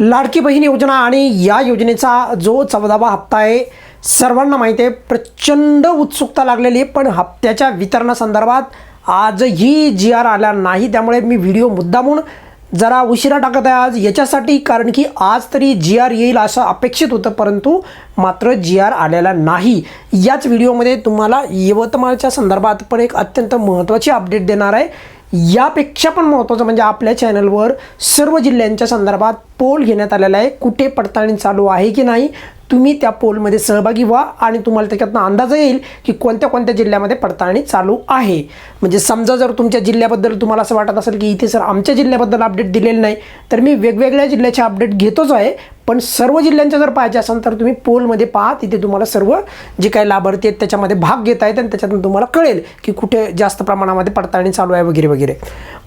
लाडकी बहीण योजना आणि या योजनेचा जो चौदावा हप्ता आहे सर्वांना माहिती आहे प्रचंड उत्सुकता लागलेली आहे पण हप्त्याच्या वितरणासंदर्भात आजही जी आर आला नाही त्यामुळे मी व्हिडिओ मुद्दामून जरा उशिरा टाकत आहे आज. याच्यासाठी कारण की आज तरी जी आर येईल असं अपेक्षित होतं परंतु मात्र जी आर आलेला नाही. याच व्हिडिओमध्ये तुम्हाला यवतमाळच्या संदर्भात पण एक अत्यंत महत्त्वाची अपडेट देणार आहे. यापेक्षा पण महत्त्वाचं म्हणजे आपल्या चॅनलवर सर्व जिल्ह्यांच्या संदर्भात पोल घेण्यात आलेला आहे. कुठे पडताळणी चालू आहे की नाही? तुम्ही त्या पोलमध्ये सहभागी व्हा आणि तुम्हाला त्याच्यातनं अंदाज येईल की कोणत्या कोणत्या जिल्ह्यामध्ये पडताळणी चालू आहे. म्हणजे समजा जर तुमच्या जिल्ह्याबद्दल तुम्हाला असं वाटत असेल की इथे सर आमच्या जिल्ह्याबद्दल अपडेट दिलेलं नाही तर मी वेगवेगळ्या जिल्ह्याचे अपडेट घेतोच आहे. पण सर्व जिल्ह्यांच्या जर पाहिजे असेल तर तुम्ही पोलमध्ये पहा तिथे तुम्हाला सर्व जे काही लाभार्थी आहेत त्याच्यामध्ये भाग घेता आहेत आणि त्याच्यातून तुम्हाला कळेल की कुठे जास्त प्रमाणामध्ये पडताळणी चालू आहे वगैरे वगैरे.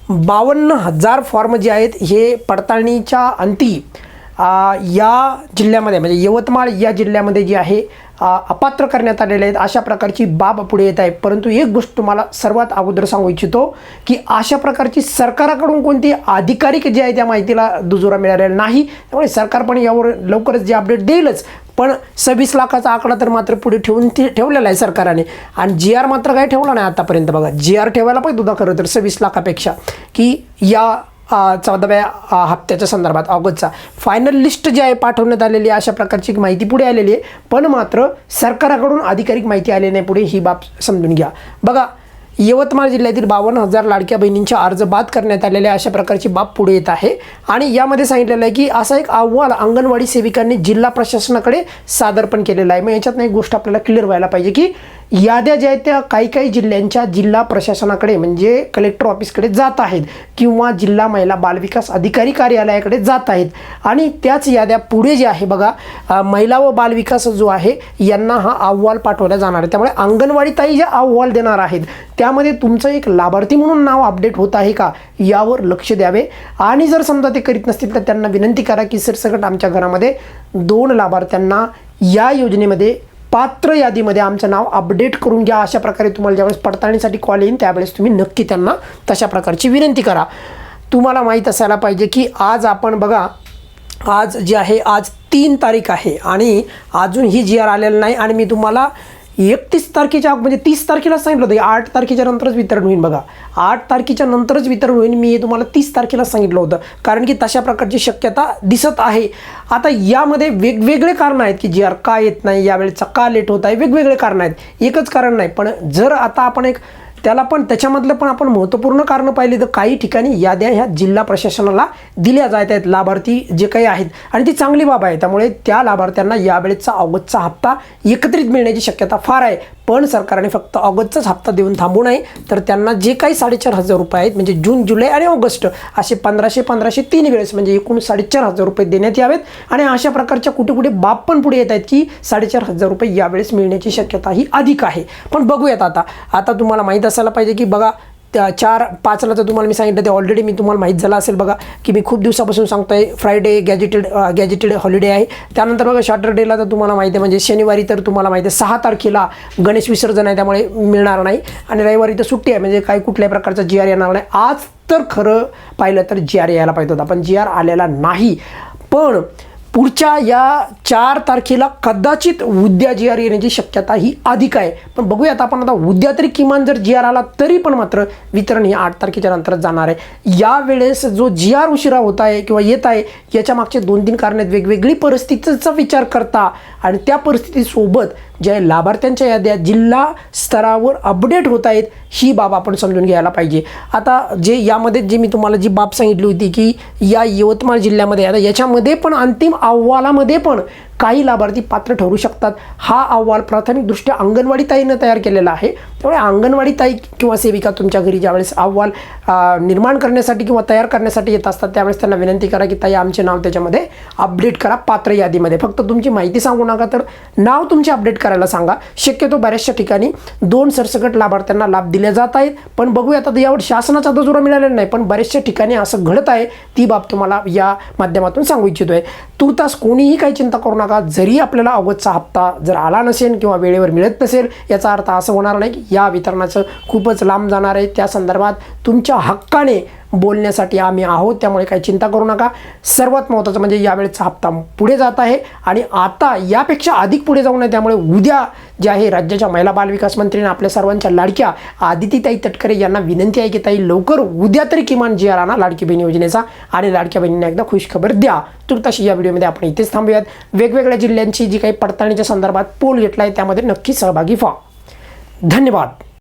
बावन्न हजार फॉर्म जे आहेत हे पडताळणीच्या अंती या जिल्ह्यामध्ये म्हणजे यवतमाळ या जिल्ह्यामध्ये जी आहे अपात्र करण्यात आलेले आहेत अशा प्रकारची बाब पुढे येत आहे परंतु एक गोष्ट तुम्हाला सर्वात अगोदर सांगू इच्छितो की अशा प्रकारची सरकाराकडून कोणती आधिकारिक जे आहे त्या माहितीला दुजोरा मिळालेला नाही. त्यामुळे सरकार पण यावर लवकरच जे अपडेट देईलच. पण सव्वीस लाखाचा आकडा तर मात्र पुढे ठेवून ते ठेवलेला आहे सरकारने. आणि जी आर मात्र काय ठेवला नाही आतापर्यंत बघा. जी आर ठेवायला पाहिजे होता खरं तर सव्वीस लाखापेक्षा. की या चौदाव्या हप्त्याच्या संदर्भात ऑगस्टचा. फायनल लिस्ट जी आहे पाठवण्यात आलेली आहे अशा प्रकारची माहिती पुढे आलेली आहे. पण मात्र सरकाराकडून अधिकारिक माहिती आली नाही पुढे ही बाब समजून घ्या. बघा यवतमाळ जिल्ह्यातील बावन्न हजार लाडक्या बहिणींचे अर्ज बाद करण्यात आलेले आहे. अशा प्रकारची बाब पुढे येत आहे. आणि यामध्ये सांगितलेलं आहे की असा एक अहवाल अंगणवाडी सेविकांनी जिल्हा प्रशासनाकडे सादर पण केलेला आहे. मग याच्यात एक गोष्ट आपल्याला क्लिअर व्हायला पाहिजे की याद्या ज्या आहेत त्या काही काही जिल्ह्यांच्या जिल्हा प्रशासनाकडे म्हणजे कलेक्टर ऑफिसकडे जात आहेत किंवा जिल्हा महिला बालविकास अधिकारी कार्यालयाकडे जात आहेत. आणि त्याच याद्या पुढे जे आहे बघा महिला व बालविकास जो आहे यांना हा अहवाल पाठवला जाणार आहे. त्यामुळे अंगणवाडी ताई जे अहवाल देणार आहेत त्यामध्ये तुमचं एक लाभार्थी म्हणून नाव अपडेट होत आहे का यावर लक्ष द्यावे. आणि जर समजा ते करीत नसतील तर त्यांना विनंती करा की सरसकट आमच्या घरामध्ये दोन लाभार्थ्यांना या योजनेमध्ये पात्र यादीमध्ये आमचं नाव अपडेट करून घ्या. अशा प्रकारे तुम्हाला ज्यावेळेस पडताळणीसाठी कॉल येईल त्यावेळेस तुम्ही नक्की त्यांना तशा प्रकारची विनंती करा. तुम्हाला माहीत असायला पाहिजे की आज आपण बघा आज जे आहे आज तीन तारीख आहे आणि अजून ही जी आर आलेलं नाही आणि मी तुम्हाला एकतीस तारखेच्या म्हणजे तीस तारखेला सांगितलं होतं आठ तारखेच्या नंतरच वितरण होईल बघा. आठ तारखेच्या नंतरच वितरण होईल मी हे तुम्हाला तीस तारखेला सांगितलं होतं. कारण की तशा प्रकारची शक्यता दिसत आहे. आता यामध्ये वेगवेगळे कारणं आहेत की जी आर का येत नाही यावेळेचा का लेट होत आहे वेगवेगळे कारणं आहेत. एकच कारण नाही पण जर आता आपण एक त्याला पण त्याच्यामधलं पण आपण महत्त्वपूर्ण कारणं पाहिली तर काही ठिकाणी याद्या ह्या जिल्हा प्रशासनाला दिल्या जात आहेत. लाभार्थी जे काही आहेत आणि ती चांगली बाब आहे. त्यामुळे त्या लाभार्थ्यांना यावेळेचा ऑगस्टचा हप्ता एकत्रित मिळण्याची शक्यता फार आहे. पण सरकारने फक्त ऑगस्टचाच हप्ता देऊन थांबू नये. तर त्यांना जे काही साडेचार हजार रुपये आहेत म्हणजे जून जुलै आणि ऑगस्ट असे पंधराशे पंधराशे तीन वेळेस म्हणजे एकूण साडेचार हजार रुपये देण्यात यावेत. आणि अशा प्रकारच्या कुठे कुठे बाब पण पुढे येत आहेत की साडेचार हजार रुपये यावेळेस मिळण्याची शक्यता ही अधिक आहे. पण बघूयात आता. आता तुम्हाला माहीत असायला पाहिजे की बघा त्या चार पाचला तर तुम्हाला मी सांगितलं ते ऑलरेडी मी तुम्हाला माहीत झालं असेल बघा की मी खूप दिवसापासून सांगतोय फ्रायडे गॅजेटेड गॅजेटेड हॉलिडे आहे. त्यानंतर बघा सॅटर्डेला तर तुम्हाला माहिती आहे म्हणजे शनिवारी तर तुम्हाला माहिती आहे सहा तारखेला गणेश विसर्जन आहे त्यामुळे मिळणार नाही. आणि रविवारी तर सुट्टी आहे म्हणजे काही कुठल्याही प्रकारचा जी आर येणार नाही. आज तर खरं पाहिलं तर जी आर यायला पाहिजे होता पण जी आर आलेला नाही. पण पुढच्या या चार तारखेला कदाचित उद्या जी आर येण्याची शक्यता ही अधिक आहे. पण बघूयात आपण आता उद्या तरी किमान जर जी आर आला तरी पण मात्र वितरण हे आठ तारखेच्या नंतरच जाणार आहे. यावेळेस जो जी आर उशिरा होत आहे किंवा येत आहे याच्या मागचे दोन तीन कारण आहेत. वेगवेगळी परिस्थितीचा विचार करता आणि त्या परिस्थितीसोबत ज्या लाभार्थ्यांच्या याद्या जिल्हा स्तरावर अपडेट होत आहेत ही बाब आपण समजून घ्यायला पाहिजे. आता जे यामध्ये जे मी तुम्हाला जी बाब सांगितली होती की या यवतमाळ जिल्ह्यामध्ये आता याच्यामध्ये पण अंतिम अहवालामध्ये पण काही लाभार्थी पात्र ठरू शकतात. हा अहवाल प्राथमिकदृष्ट्या अंगणवाडी ताईनं तयार केलेला आहे. त्यामुळे अंगणवाडी ताई किंवा सेविका तुमच्या घरी ज्यावेळेस अहवाल निर्माण करण्यासाठी किंवा तयार करण्यासाठी येत असतात त्यावेळेस त्यांना विनंती करा की ताई आमचे नाव त्याच्यामध्ये अपडेट करा पात्र यादीमध्ये. फक्त तुमची माहिती सांगू नका तर नाव तुमचे अपडेट करायला सांगा. शक्यतो बऱ्याचशा ठिकाणी दोन सरसकट लाभार्थ्यांना लाभ दिले जात आहेत. पण बघूया आता यावर शासनाचा दजुरा मिळालेला नाही पण बऱ्याचशा ठिकाणी असं घडत आहे. ती बाब तुम्हाला या माध्यमातून सांगू इच्छितो आहे तुर्तास कोणीही काही चिंता करू नका. जरी आपल्याला अवघतचा हप्ता जर आला नसेल किंवा वेळेवर मिळत नसेल याचा अर्थ असं होणार नाही की या वितरणाचं खूपच लांब जाणार आहे. त्या संदर्भात तुमच्या हक्काने बोलण्यासाठी आम्ही आहोत त्यामुळे काही चिंता करू नका. सर्वात महत्त्वाचं म्हणजे यावेळेचा हप्ता पुढे जात आहे आणि आता यापेक्षा अधिक पुढे जाऊ नये त्यामुळे उद्या जे आहे राज्याच्या महिला बालविकास मंत्रीने आपल्या सर्वांच्या लाडक्या आदितीताई तटकरे यांना विनंती आहे की ताई लवकर उद्या तरी किमान जी आर आणा लाडकी बहीण योजनेचा आणि लाडक्या बहिणींना एकदा खुशखबर द्या. तुर्ताशी या व्हिडिओमध्ये आपण इथेच थांबूयात. वेगवेगळ्या जिल्ह्यांची जी काही पडताळणीच्या संदर्भात पोल घेतला आहे त्यामध्ये नक्की सहभागी व्हा. धन्यवाद.